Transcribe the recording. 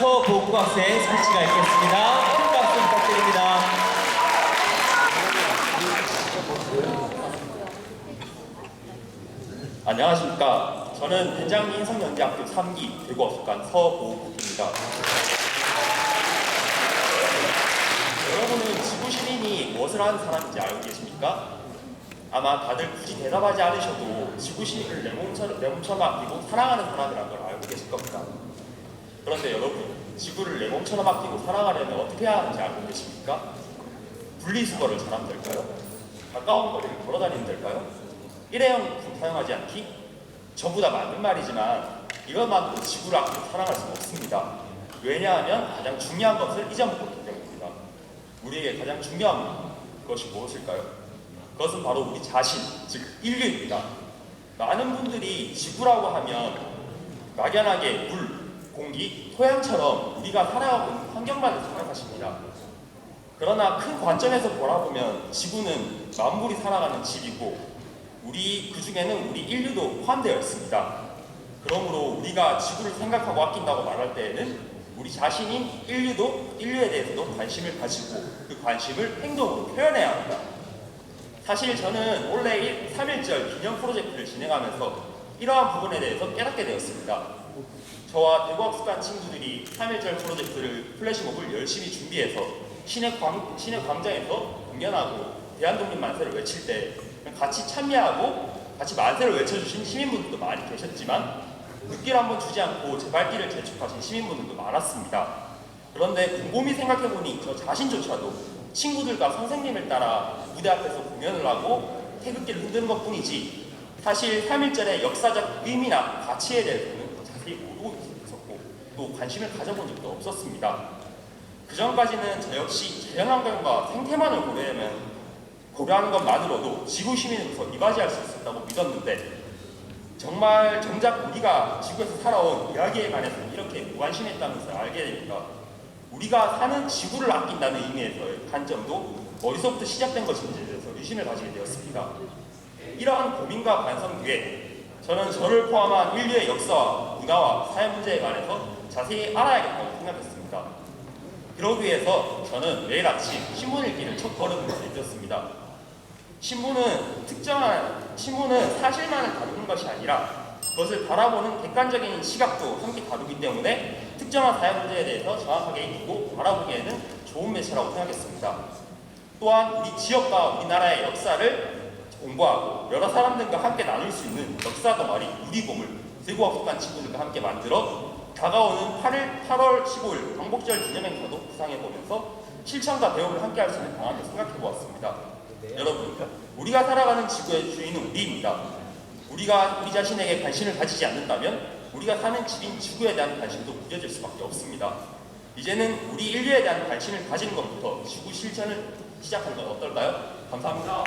서보국학생 설치가 있겠습니다. 큰 박수 부탁드립니다. 안녕하십니까. 저는 대장민 성연대학교 3기 대구어숙관 서보국입니다. 여러분은 지구 시민이 무엇을 하는 사람인지 알고 계십니까? 아마 다들 굳이 대답하지 않으셔도 지구 시민을 내 몸처럼, 내 몸처럼 아끼고 사랑하는 사람이라는 걸 알고 계실 겁니다. 그런데 여러분, 지구를 내 몸처럼 아끼고 사랑하려면 어떻게 해야 하는지 알고 계십니까? 분리수거를 잘하면 될까요? 가까운 거리를 걸어 다니면 될까요? 일회용 품 사용하지 않기? 전부 다 맞는 말이지만 이것만으로 지구를 아끼고 사랑할 수는 없습니다. 왜냐하면 가장 중요한 것을 잊어먹고 있기 때문입니다. 우리에게 가장 중요한 것이 무엇일까요? 그것은 바로 우리 자신, 즉 인류입니다. 많은 분들이 지구라고 하면 막연하게 물, 공기, 토양처럼 우리가 있는 환경만을 생각하십니다. 그러나 큰 관점에서 바라보면 지구는 만물이 살아가는 집이고 우리 그 중에는 우리 인류도 포함되어 있습니다. 그러므로 우리가 지구를 생각하고 아낀다고 말할 때에는 우리 자신인 인류도 인류에 대해서도 관심을 가지고 그 관심을 행동으로 표현해야 합니다. 사실 저는 올해 3.1절 기념 프로젝트를 진행하면서 이러한 부분에 대해서 깨닫게 되었습니다. 저와 대구학습관 친구들이 3.1절 프로젝트를 플래시몹을 열심히 준비해서 시내, 광, 시내 광장에서 공연하고 대한독립 만세를 외칠 때 같이 참여하고 같이 만세를 외쳐주신 시민분들도 많이 계셨지만 눈길 한번 주지 않고 제 발길을 재촉하신 시민분들도 많았습니다. 그런데 곰곰이 생각해보니 저 자신조차도 친구들과 선생님을 따라 무대 앞에서 공연을 하고 태극기를 흔드는 것 뿐이지 사실 3.1절의 역사적 의미나 가치에 대해서는 자세히 모르고 있었고 또 관심을 가져본 적도 없었습니다. 그 전까지는 저 역시 자연환경과 생태만을 고려하면 고려하는 것만으로도 지구 시민으로서 이바지할 수 있었다고 믿었는데 정말 정작 우리가 지구에서 살아온 이야기에 관해서 이렇게 무관심했다는 것을 알게 되니까 우리가 사는 지구를 아낀다는 의미에서의 관점도 어디서부터 시작된 것인지에 대해서 의심을 가지게 되었습니다. 이러한 고민과 반성 뒤에 저는 저를 포함한 인류의 역사와 문화와 사회 문제에 관해서 자세히 알아야겠다고 생각했습니다. 그러기 위해서 저는 매일 아침 신문 읽기를 첫 걸음을 내렸습니다. 신문은 특정한 신문은 사실만을 다루는 것이 아니라 그것을 바라보는 객관적인 시각도 함께 다루기 때문에 특정한 사회 문제에 대해서 정확하게 읽고 바라보기에는 좋은 매체라고 생각했습니다. 또한 우리 지역과 우리나라의 역사를 공부하고 여러 사람들과 함께 나눌 수 있는 역사 동아리 우리봄을 대구학습관 친구들과 함께 만들어 다가오는 8일, 8월 15일 광복절 기념행사도 구상해보면서 실천과 배움을 함께 할 수 있는 방안을 생각해보았습니다. 여러분, 우리가 살아가는 지구의 주인은 우리입니다. 우리가 우리 자신에게 관심을 가지지 않는다면 우리가 사는 집인 지구에 대한 관심도 무뎌질 수밖에 없습니다. 이제는 우리 인류에 대한 관심을 가지는 것부터 지구 실천을 시작하는 건 어떨까요? 감사합니다.